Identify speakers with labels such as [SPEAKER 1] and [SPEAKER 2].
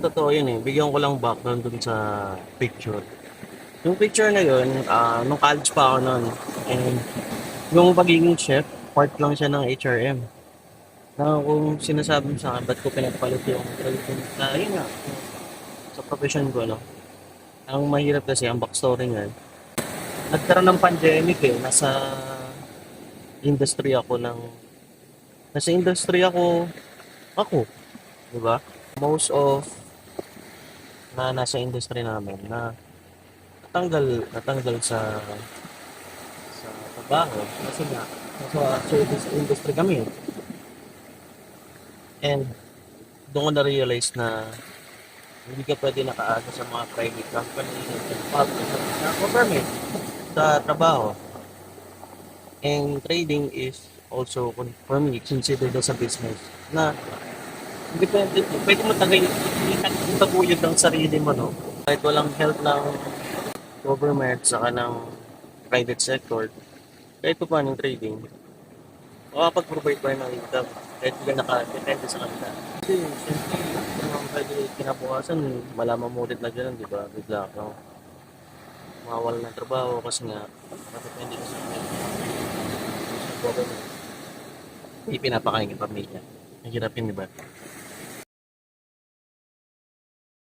[SPEAKER 1] totoo yun eh. Bigyan ko lang background dun sa picture. Yung picture na yun, ah, nung college pa ako noon. And yung pagiging chef, part lang siya ng HRM. Na kung sinasabi sa akin, ba't ko pinagpalit yung tradition na yun nga, sa profession ko, no? Ang mahirap kasi, ang backstory nga, nagkaroon ng pandemic eh, nasa industry ako ng, nasa industry ako, ako, di ba? Most of na nasa industry namin na natanggal natanggal sa sa trabaho. Kasi nga nasa service industry kami and doon ko na-realize na hindi ka pwede nakaasa sa mga private company na government sa trabaho. And trading is also for me considered as a business na hindi pwede, mo tagay itaguyod ng sarili mo no? Kahit walang help ng government saka ng private sector kahit pa paano yung trading makapag-provide pa ng income. Kahit hindi ka nakadepende sa kanila. Kasi siyempre kung pwede kinabukasan malaman mo ulit na gano'n di ba? Bigla kang mawawala ng trabaho kasi nga nakadepende ka sa government. Hindi pinapakain yung pamilya. Mahirap yun di ba